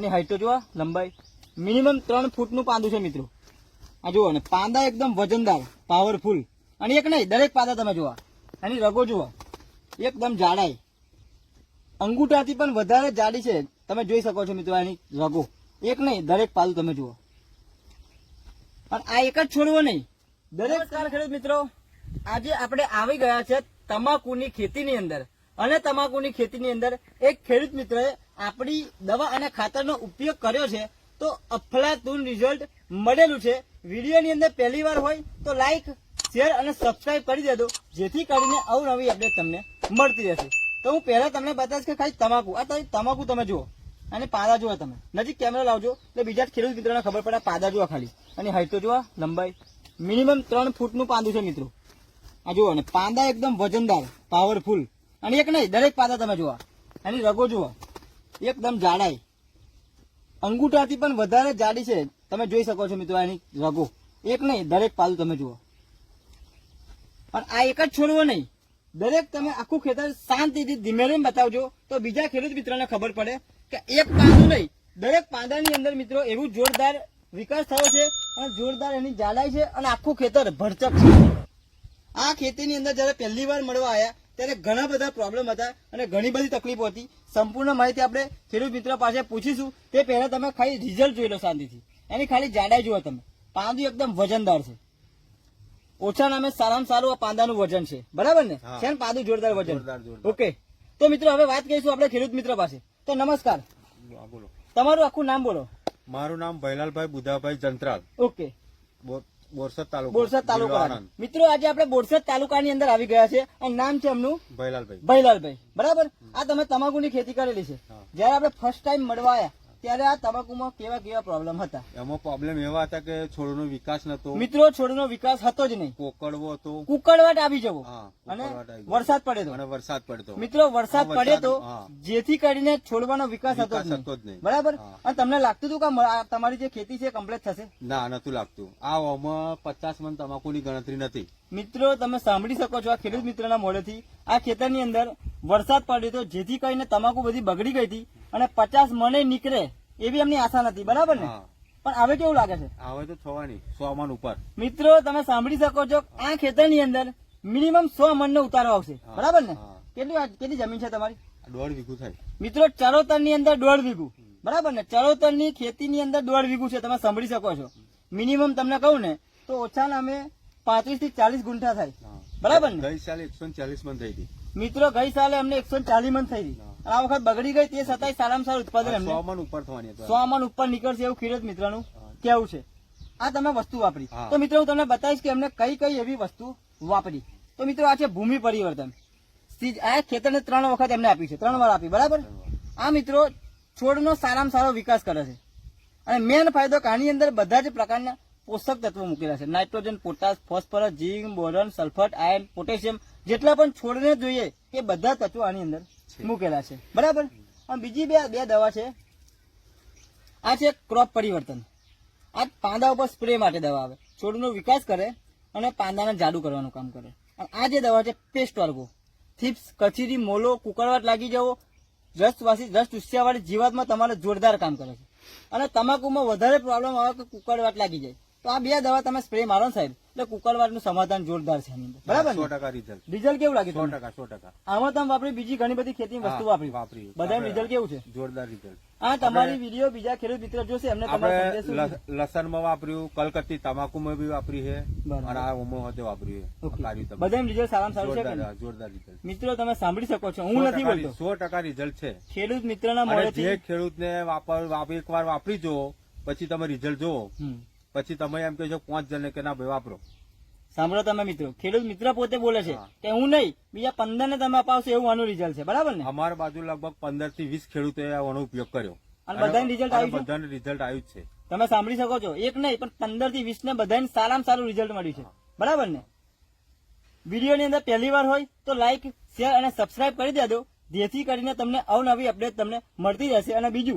અને હાઈટ જુઓ લંબાઈ. મિનિમમ ત્રણ ફૂટનું પાંદું છે મિત્રો. આ જુઓ ને પાંદા એકદમ વજનદાર પાવરફુલ અને એક નહીં, દરેક પાંદા તમે જુઓ. એની રગો જુઓ. એકદમ જાડાઈ. અંગૂઠાથી પણ વધારે જાડી છે. તમે જોઈ શકો છો મિત્રો એની રગો. એક નહીં, દરેક પાલું તમે જુઓ. પણ આ એક જ છોડવો નહીં. દરેક ખેડૂત મિત્રો, આજે આપણે આવી ગયા છે તમાકુની ખેતીની અંદર. અને તમાકુની ખેતીની અંદર એક ખેડૂત મિત્રએ આપણી દવા અને ખાતરનો ઉપયોગ કર્યો છે, તો અફલાતુન રિઝલ્ટ મળેલું છે. વિડીયોની અંદર પહેલી વાર હોય તો લાઈક શેર અને સબસ્ક્રાઇબ કરી દેજો, જેથી કરીને અવનવી અપડેટ તમને મળતી રહેશે. તો હું પહેલા તમને બતાવીશ કે ખાલી તમાકુ, આ તમાકુ તમે જુઓ, અને પાદા જુઓ તમે. નજીક કેમેરા લાવજો, એટલે બીજા જ ખેડૂત મિત્રોને ખબર પડે પાદા જુઓ ખાલી. અને હાઈટ તો જુઓ, લંબાઈ. મિનિમમ ત્રણ ફૂટનું પાંદું છે મિત્રો. આ જુઓ ને પાંદા એકદમ વજનદાર પાવરફુલ અને એક નહીં, દરેક પાંદા તમે જુઓ. એની રગો જુઓ. એકદમ જાડાઈ. અંગૂઠાથી પણ વધારે જાડી છે. તમે જોઈ શકો છો મિત્રો એની રગો. એક નહીં, દરેક પાલું તમે જુઓ. પણ આ એક જ છોડવો નહીં. દરેક તમે આખું ખેતર શાંતિથી ધીમે ધીમે બતાવજો, તો બીજા ખેડૂત મિત્રોને ખબર પડે કે એક પાંદું નહીં. દરેક પાંદાની અંદર મિત્રો એવું જોરદાર વિકાસ થયો છે અને જોરદાર એની જાડાઈ છે અને આખું ખેતર ભરચક છે. આ ખેતીની અંદર જ્યારે પહેલી વાર મળવા આવ્યા ત્યારે ઘણા બધા પ્રોબ્લેમ હતા અને ઘણી બધી તકલીફો હતી. સંપૂર્ણ માહિતી આપણે ખેડૂત મિત્ર પાસે પૂછીશું. તે પહેલા તમે ખાલી રિઝલ્ટ જોઈ લો શાંતિથી. એની ખાલી જાડાઈ જુઓ તમે. પાંદું એકદમ વજનદાર છે. ઓછા નામે સારામાં સારું આ પાંદાનું વજન છે. બરાબર ને. છે ને પાંદું જોરદાર વજન. ઓકે. તો મિત્રો હવે વાત કરીશું આપણે ખેડૂત મિત્ર પાસે. તો નમસ્કાર. બોલો. તમારું આખું નામ બોલો. મારું નામ ભૈલાલભાઈ બુધાભાઈ જંત્રાલ. ઓકે. બોરસદ તાલુકો. બોરસદ તાલુકા. મિત્રો આજે આપણે બોરસદ તાલુકાની અંદર આવી ગયા છે અને નામ છે એમનું? ભૈલાલભાઈ. ભૈલાલભાઈ. બરાબર? આ તમે તમાકુની ખેતી કરેલી છે. જયારે આપણે ફર્સ્ટ ટાઈમ મળવા આવ્યા ત્યારે આ તમાકુમાં કેવા કેવા પ્રોબ્લેમ હતા? એમાં પ્રોબ્લેમ એવા હતા કે છોડનો વિકાસ નતો. મિત્રો છોડનો વિકાસ હતો જ નહીં. કોકડવો હતો. કુકડવાટ આવી જવો. અને. વરસાદ પડે તો. અને વરસાદ પડતો. મિત્રો વરસાદ પડે તો જેથી કરીને છોડવાનો વિકાસ હતો જ નહીં. બરાબર? અને તમને લાગતું હતું કે તમારી જે ખેતી છે કમ્પ્લીટ થશે? ના નતું લાગતું. આ ઓમાં પચાસ મન તમાકુની ગણતરી નથી. મિત્રો તમે સાંભળી શકો છો આ ખેડૂત મિત્રના મોડેથી આ ખેતરની અંદર વરસાદ પડ્યો તો જેથી કરીને તમાકુ બધી બગડી ગઈ હતી અને પચાસ મને નીકળે. એવી એમની આશા નથી બરાબર ને? પણ હવે કેવું લાગે છે? હવે તો થવાની સો મન ઉપર. મિત્રો તમે સાંભળી શકો છો આ ખેતરની અંદર મિનિમમ સો મણનો ઉતારો આવશે. બરાબર ને? કેટલી કેટલી જમીન છે તમારી? દોઢ વીઘું થાય. મિત્રો ચરોતરની અંદર દોઢ વીઘું. બરાબર ને? ચરોતરની ખેતી ની અંદર દોઢ વીઘું છે તમે સાંભળી શકો છો. મિનિમમ તમને કહું ને તો ઓછા નામે પાંત્રીસથી ચાલીસ ગુંઠા થાય. બરાબર ને? ગઈ સાલે એકસો ચાલીસ મન થઈ હતી. મિત્રો ગઈ સાલે અમને એકસો ચાલીસ મન થઈ હતી. આ વખત બગડી ગઈ તે છતાંય સારામાં સારું ઉત્પાદન સો મણ ઉપર થવાની સો મણ ઉપર નીકળશે એવું ખેડૂત મિત્રનું. કેવું છે. આ તમે વસ્તુ વાપરી. તો મિત્રો હું તમને બતાવીશ કે એમને કઈ કઈ એવી વસ્તુ વાપરી. તો મિત્રો આ છે ભૂમિ પરિવર્તન. આ ખેતરને ત્રણ વખત એમને આપી છે. ત્રણ વાર આપી. બરાબર? આ મિત્રો છોડનો સારામાં સારો વિકાસ કરે છે. અને મેન ફાયદો કે આની અંદર બધા જ પ્રકારના પોષક તત્વો મૂકેલા છે. Nitrogen potash phosphorus zinc boron sulphur iron potassium જેટલા પણ છોડને જોઈએ એ બધા તત્વો આની અંદર મૂકેલા છે. બરાબર? બીજી બે બે દવા છે. આ છે ક્રોપ પરિવર્તન. આ પાંદા ઉપર સ્પ્રે માટે દવા આવે. છોડનો વિકાસ કરે અને પાંદાને જાડુ કરવાનું કામ કરે. આ જે દવા છે, પેસ્ટ વર્ગો. થીપ્સ, કચીરી, મોલો કુકળવાટ લાગી જવો. રસવાસી, રસ ચૂસ્યાવાળી જીવાતમાં તમારે જોરદાર કામ કરે છે. અને તમાકુમાં વધારે પ્રોબ્લેમ આવે કે કુકળવાટ લાગી જાય. તો આ બે દવા તમે સ્પ્રે મારો ને સાહેબ. એટલે કુકરવાટનું સમાધાન જોરદાર છે બરાબર સો ટકા રિઝલ્ટ રિઝલ્ટ કેવું લાગે સો ટકા સો ટકા. આમાં તમે વાપરી બીજી ઘણી બધી ખેતી વસ્તુ વાપરી. વાપરી. બધા રિઝલ્ટ કેવું છે? જોરદાર રિઝલ્ટ આ તમારી વીડિયો બીજા ખેડૂત મિત્રો જોશે એમને તમારે આપણે સંદેશો વાપર્યું કલકત્તી તમાકુમાં બી વાપરી છે અને આ ઓમો સાથે વાપર્યું છે. બધાનું રિઝલ્ટ સારામાં સારું છે જોરદાર? રિઝલ્ટ મિત્રો તમે સાંભળી શકો છો. હું નથી બોલતો. સો ટકા રિઝલ્ટ છે. ખેડૂત મિત્રના અને મોડેથી જે ખેડૂતને વાપર વાપ- એકવાર વાપરી જુઓ પછી તમે રિઝલ્ટ જુઓ. હમ. પછી તમે એમ કહેશો પાંચ જણને કે ના ભાઈ વાપરો. સાંભળો તમે મિત્રો ખેડૂત મિત્ર પોતે બોલે છે કે હું નહીં બીજા પંદર ને તમે અપાવશો એવું આનું રિઝલ્ટ છે બરાબર ને? અમારા બાજુ લગભગ પંદરથી વીસ ખેડૂતોએ આનો ઉપયોગ કર્યો. અને બધાને રિઝલ્ટ આવ્યું? બધાને રિઝલ્ટ આવ્યું છે. તમે સાંભળી શકો છો એક નહીં પણ પંદરથી વીસ ને બધાને સારામાં સારું રિઝલ્ટ મળ્યું છે. બરાબર ને? વિડીયોની અંદર પહેલી વાર હોય તો લાઈક શેર અને સબસ્ક્રાઇબ કરી દેજો જેથી કરીને તમને અવનવી અપડેટ તમને મળતી રહેશે અને બીજું